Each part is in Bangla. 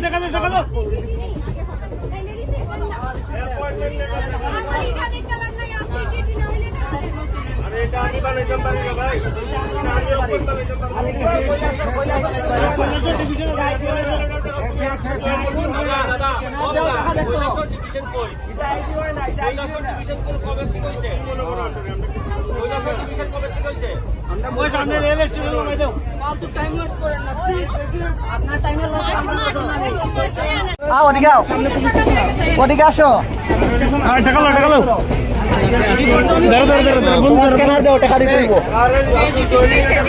টাকা দাও টাকা দাও। ওই সামনে রেল স্টেশন লাগাই দাও ওদিকে আও ওদিকে আসো। আর টাকা লাও টাকা লাও দাঁড়া দাঁড়া দাঁড়া। দাঁড়া। বন্ধু স্ক্যানার দাও টাকা দিয়ে করব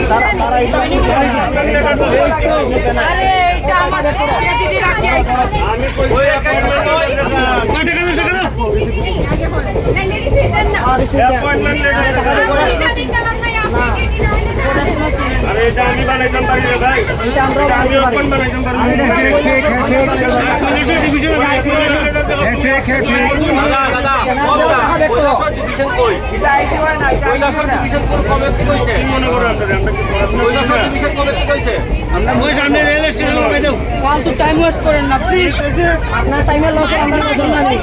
তারা তারা ওই টাকা দাও টাকা দাও আরে এটা আমি বানাইতাম পারি না ভাই। এটা আমি ওপেন বানাইতাম পারি না। কৈলাসর ডিভিশনে মনে করো আপনারা? আমরা কি পড়াশোনা ওই সামনে রেল স্টেশন লাগাই দাও ফালতু টাইম ওয়েস্ট করেন না প্লিজ আপনার টাইমের লস আমরা পছন্দ নেই।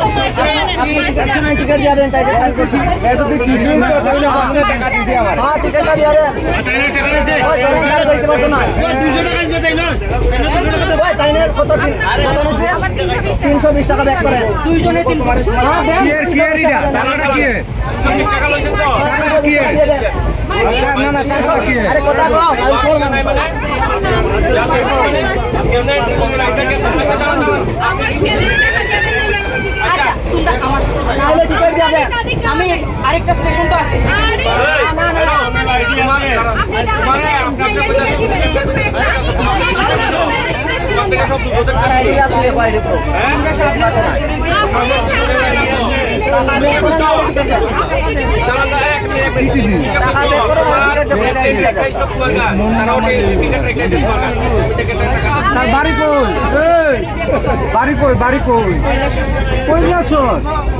আপনি টিকিট টিকিট দিয়ে দেন তাই টাইম করছি হ্যাঁ টিকিটটা দিয়ে দেন। টাকা দিতে ওই ধরেন গাড়ি করতে পারতো না। ওই 200 টাকা দিতে তাই না। তাই 200 টাকা দিন? কত নিছে তিনশো বিশ টাকা ব্যাক করেন। দুইজনে তিনশো হ্যাঁ দেন। না না টাকা কি আরে কথা কও। আমি শুনলাম। আমি আরেকটা স্টেশন তো আছে আমার বাড়ি কই? বাড়ি কই বাড়ি কই? টিটি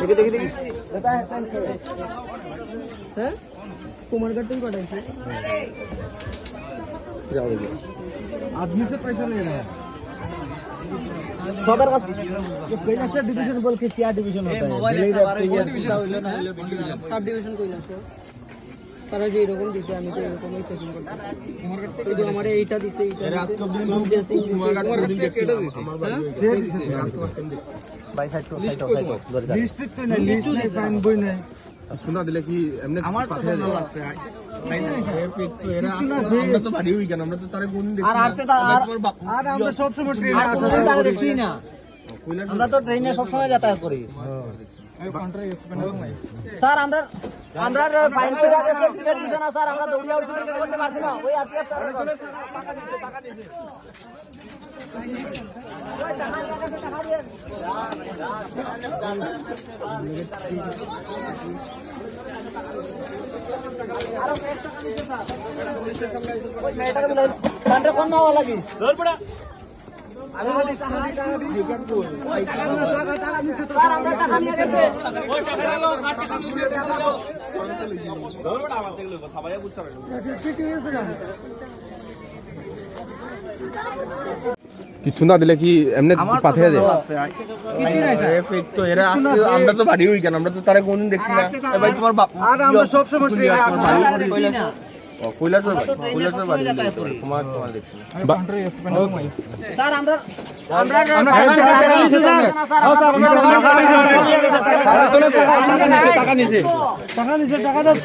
দেখি দেখি দেখি হ্যাঁ কুমারঘাট থেকে পাঠাইছে आदमी से पैसा ले रहा है সবার কাছে কৈলাসর ডিভিশন বল के क्या डिवीजन होता है সাব ডিভিশন কইলাছে তারা যে এরকম দিছে আমি তো এরকমই চশম করতে আমার এইটা দিছে হ্যাঁ? শোনা দিলে কি এমনি আমার তো লাগছে আর আমরা সবসময় ট্রেনে আসা দেখছি না। আমরা তো ট্রেনে সবসময় যাতায়াত করি। স্যার আমরা আমরা ফাইন আগে সব দিছে না স্যার আমরা দৌড়িয়া উঠে টিকিট করতে পারছি না। ওই আরপিএফ স্যার। কোন নাও লাগি? আমি বলি কিছু না দিলে কি এমনি পাঠিয়ে দেয়? ফেক তো এরা আজকে আমরা তো বাড়ি হই কেন? আমরা তো তারে কোনদিন দেখছি না। ভাই তোমার বাপ আর আমরা সব সময় ট্রেন না। স্যার আমরা আমরা টাকা নিছে টাকা দাও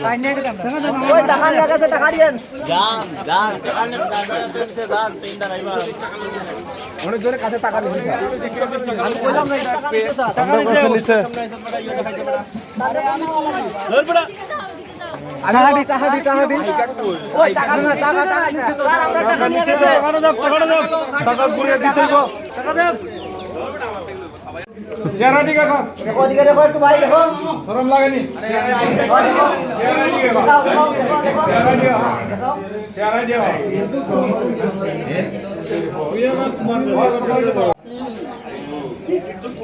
ওই টাকা নিয়ে গেছে টাকা টাকা টাকা স্যার আমরা ওই টাকা না, টাকা টাকা। টাকাটা দাও টাকাটা দাও টাকা ঘুরে দিতে গো টাকা দাও চেহারা ঠিক আছে দেখো এদিকে দেখো একটু ভাই দেখো শরম লাগেনি চেহারা ঠিক আছে চেহারা ঠিক আছে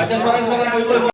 দেন